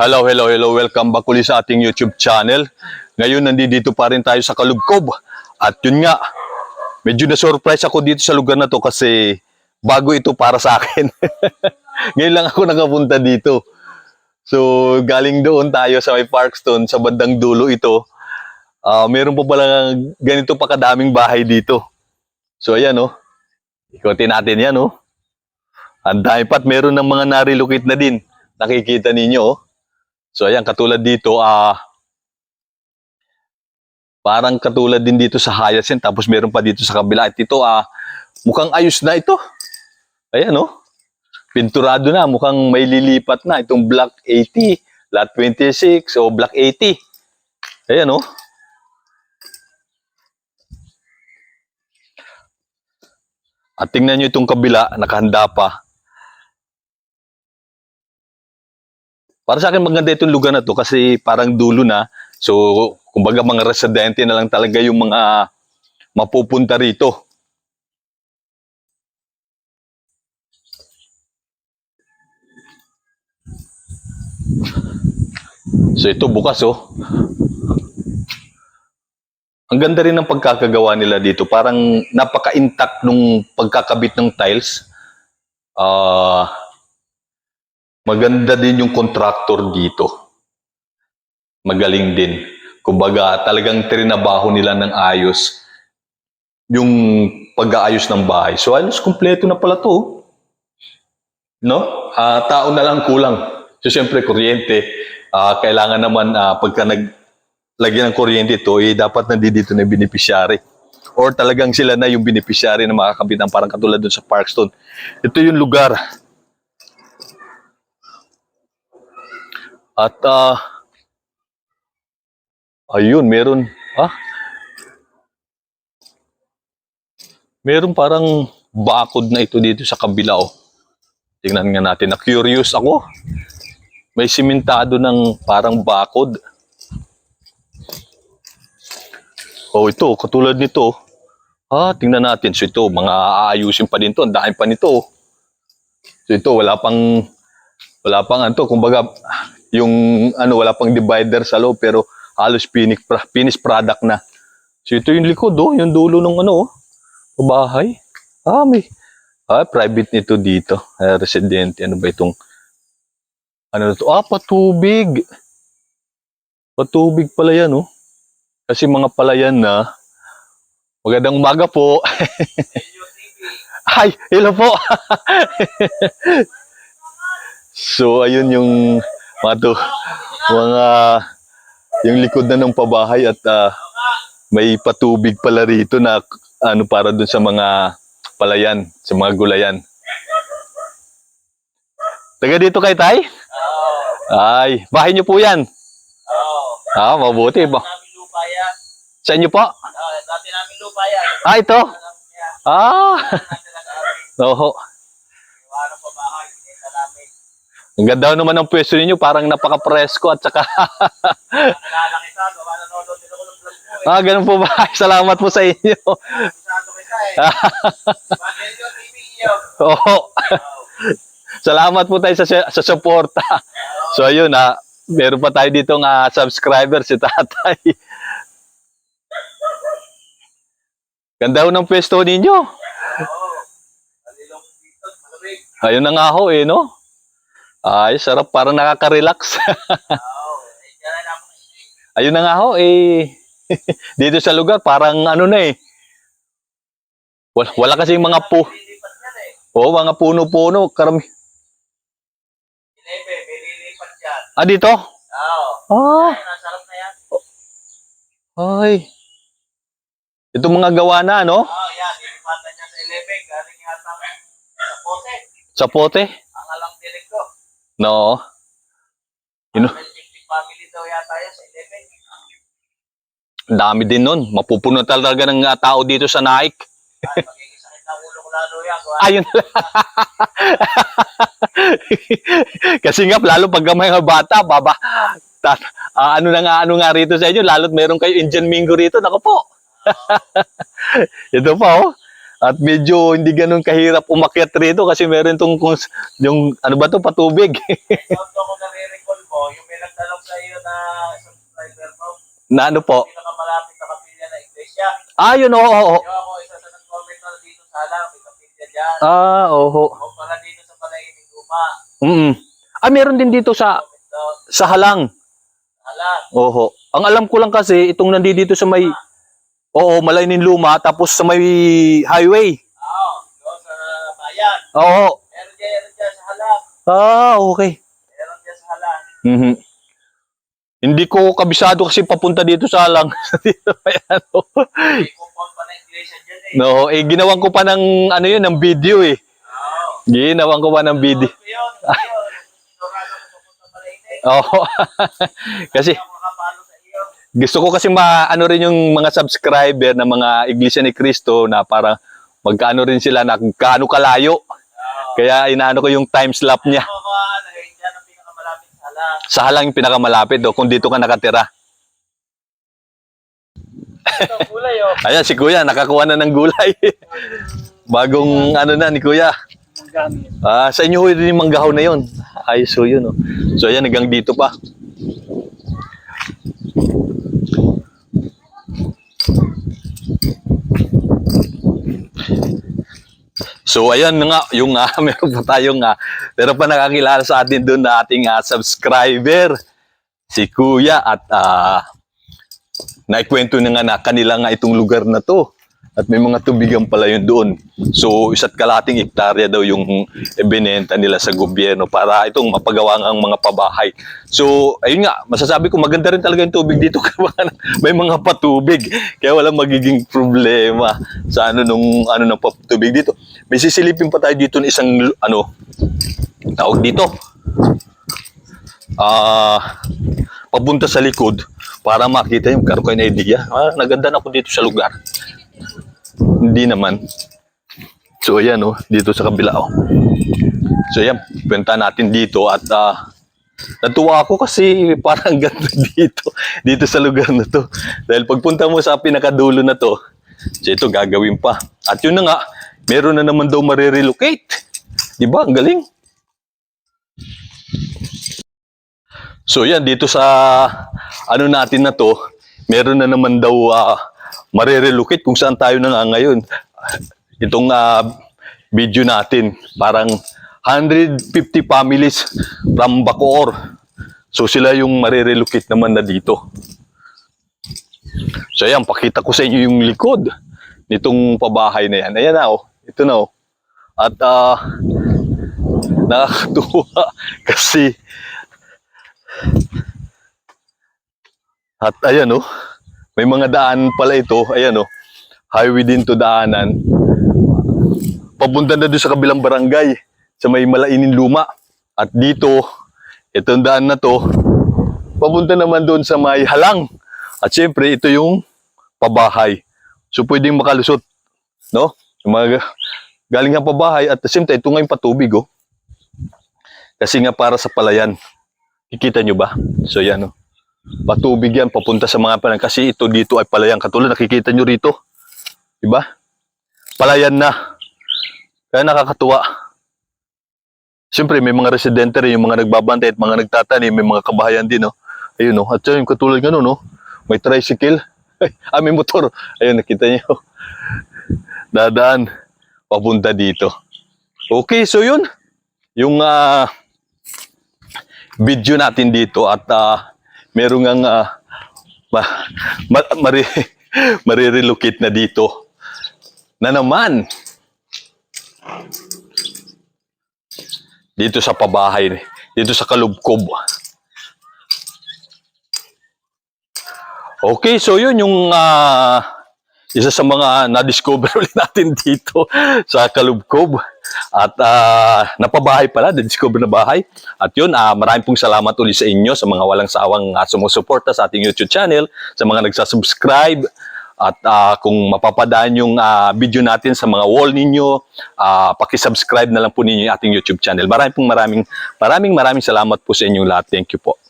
Hello, hello, hello. Welcome back ulit sa ating YouTube channel. Ngayon, nandito pa rin tayo sa Kalugkob. At yun nga, medyo na-surprise ako dito sa lugar na to kasi bago ito para sa akin. Ngayon lang ako nakapunta dito. So, galing doon tayo sa may Parkstone, sa bandang dulo ito. Ah, meron pa pala ganito pa kadaming bahay dito. So, ayan oh. Ikotin natin yan oh. Ang dami pa at meron ng mga narilocate na din. Nakikita ninyo oh. So ayan, katulad dito, ah parang katulad din dito sa Hyacinth, tapos meron pa dito sa kabila. At ito, ah mukhang ayos na ito. Ayan, oh. Pinturado na, mukhang may lilipat na. Itong Block 80, Lot 26, o Block 80. Ayan, oh. At tingnan nyo itong kabila, nakahanda pa. Para sa akin maganda itong lugar na to kasi parang dulo na. So, kumbaga mga residente na lang talaga yung mga mapupunta rito. So ito bukas oh. Ang ganda rin ng pagkakagawa nila dito. Parang napaka-intact nung pagkakabit ng tiles. Ah, maganda din yung contractor dito. Magaling din. Kumbaga, talagang trinabaho nila ng ayos yung pag-aayos ng bahay. So, halos kumpleto na pala to. No? Ah, tao na lang kulang. So, siyempre, kuryente. Ah, kailangan naman, ah, pagka naglagyan ng kuryente ito, eh, dapat nandito na yung beneficiary. Or talagang sila na yung beneficiary na makakabit ng parang katulad dun sa Parkstone. Ito yung lugar. At ah ayun, meron ah Meron parang bakod na ito dito sa kabila oh. Tingnan nga natin, na curious ako. May simentado ng parang bakod. Oh, ito, katulad nito. Ah, tingnan natin. So ito, mga aayusin pa din to. Ang dami pa nito. oh. So ito, wala pang wala pang ano, kumbaga yung ano wala pang divider sa loob pero halos finished, finished product na. So ito yung likod oh, yung dulo ng ano oh, bahay. Ah, may ah, private nito dito. Ah, residente. Ano ba itong ano na to? Ah, patubig. Patubig pala yan oh. Kasi mga palayan na. Magandang umaga po. Ay, hello po. So, ayun yung mga to, mga yung likod na ng pabahay at ah, may patubig pala rito na ano para dun sa mga palayan, sa mga gulayan. Taga dito kay Tay? Ay, bahay niyo po yan. Oo. Ah, mabuti ba? Sa inyo po? Dati namin lupa yan. Ah, ito. Ah, oho. Iwanan pa bahay. Pinita namin. Ang ganda naman ng pwesto ninyo, parang napaka-presko at saka, ah, ganun po ba? Salamat po sa inyo. Oo. Salamat po tayo sa, sa suporta. So ayun ha, meron pa tayo dito nga subscriber si tatay. Ganda ho ng pwesto ninyo. Ayun na nga ho eh, no? Ay, sarap. Parang nakaka-relax. Ayun na nga ho eh. dito sa lugar, parang ano na eh. Wala, wala kasi mga eh. Oo, mga puno-puno. Karami... Ah, dito? Oo. Ah, Ay. Ito mga gawa na, no? Oo, yan. Lilipatan niya sa 11. Galing yata sa pote. Sa pote. Ang alang dinig ko. No. May 50 family daw yata yan sa 11. Ang dami din nun. Mapupuno talaga ng ah, tao dito sa Nike. Ay, magiging sakit ng ulo ko lalo yan. Gawa Ayun Kasi nga, lalo pag mga bata, baba, ta, ah, ano na nga, ano nga rito sa inyo, lalo't meron kayo Indian Mingo rito, nako po. Ito pa, oh. At medyo hindi ganun kahirap umakyat rito kasi meron tong kung- yung ano ba to patubig. Sound ko nare-recall mo. Yung may nagtanong sa iyo na subscriber mo, Na ano po? pinakamalapit na kapilya na iglesia. Ah, yun, oo, oo. Yung ako, isa sa nag-comment na dito sa alam, may kapilya dyan. Ah, oo. O para dito sa Palayin Luma. Mm Ah, meron din dito sa sa halang. Alam. Oo. Ang alam ko lang kasi, itong nandito sa may, oo, Malaynin Luma, tapos sa may highway. Oo, doon sa bayan. Oo. Meron dyan, meron dyan sa halang. Ah, okay. Meron dyan sa halang. Mhm. Hindi ko kabisado kasi papunta dito sa halang. dito. May pa na iglesia dyan eh. No, eh ginawan ko pa ng ano yun, ng video eh. Ginawan ko pa ng video. Yun, yun. Sigurado ko pupunta Palayin. Oo. kasi Hindi ako makapalo sa iyo. Gusto ko kasi maano rin yung mga subscriber ng mga Iglesia ni Cristo na parang magkaano rin sila na kaano kalayo. Kaya inaano ko yung time slap niya. Sa halang. Yung pinakamalapit do kung dito ka nakatira. Oh. Ayan si Kuya nakakuha na ng gulay. Bagong ano na ni Kuya. Ah, sa inyo din yung manggahaw na yon. Ayos ho yun. Oh. So ayan hanggang dito pa. So ayan nga, yung uh, meron pa tayong uh, meron pa nakakilala sa atin doon na ating ah, subscriber si Kuya at uh, naikwento na nga na kanila nga itong lugar na to at may mga tubigan pala yun doon. So isa't kalating hektarya daw yung ibinenta nila sa gobyerno para itong mapagawa ang mga pabahay. So ayun nga, masasabi ko maganda rin talaga yung tubig dito kasi may mga patubig kaya walang magiging problema sa ano nung ano ng patubig dito. May sisilipin pa tayo dito ng isang ano tawag dito. Ah, papunta sa likod para makita yung karoon kayo na idea. Ah, naganda na ako dito sa lugar. Hindi naman. So ayan oh, dito sa kabila oh. So ayan, punta natin dito at ah, natuwa ako kasi parang ganda dito, dito sa lugar na to. Dahil pagpunta mo sa pinakadulo na to, so ito gagawin pa. At yun na nga, meron na naman daw marirelocate. Di ba? Ang galing. So yan, dito sa ano natin na to, meron na naman daw uh, marirelocate kung saan tayo na nga ngayon. Itong ah, video natin, parang 150 families from Bacoor. So sila yung marirelocate naman na dito. So yan, pakita ko sa inyo yung likod nitong pabahay na yan. Ayan na oh, ito na oh. At ah, nakakatuwa kasi At ayan oh, may mga daan pala ito. Ayan oh, highway din to daanan. Papunta na doon sa kabilang barangay, sa may Malainin Luma. At dito, itong daan na to, papunta naman doon sa may Halang. At syempre, ito yung pabahay. So pwedeng makalusot, no? Mga galing nga pabahay at the same time, ito nga yung patubig oh. Kasi nga para sa palayan. Kikita nyo ba? So yan oh patubig yan papunta sa mga palang kasi ito dito ay palayan katulad nakikita nyo rito. Di ba palayan na. Kaya nakakatuwa. Siyempre may mga residente rin yung mga nagbabantay at mga nagtatanim may mga kabahayan din no? Ayun no? At yun katulad gano no? May tricycle. Ah may motor. Ayun nakita nyo. Dadaan. Papunta dito. Okay so yun. Yung ah, video natin dito at ah, meron ngang ah, ma, ma, mari, marirelocate na dito na naman. Dito sa pabahay dito sa Kalubkob. Okay so yun yung ah, isa sa mga na-discover ulit natin dito sa Kalubkob at ah, napabahay pala, na-discover na bahay. At yun, ah, maraming pong salamat ulit sa inyo, sa mga walang sawang uh, sumusuporta sa ating YouTube channel, sa mga nagsasubscribe, at ah, kung mapapadaan yung ah, video natin sa mga wall ninyo, ah, pakisubscribe na lang po ninyo yung ating YouTube channel. Maraming pong maraming, maraming maraming salamat po sa inyong lahat. Thank you po.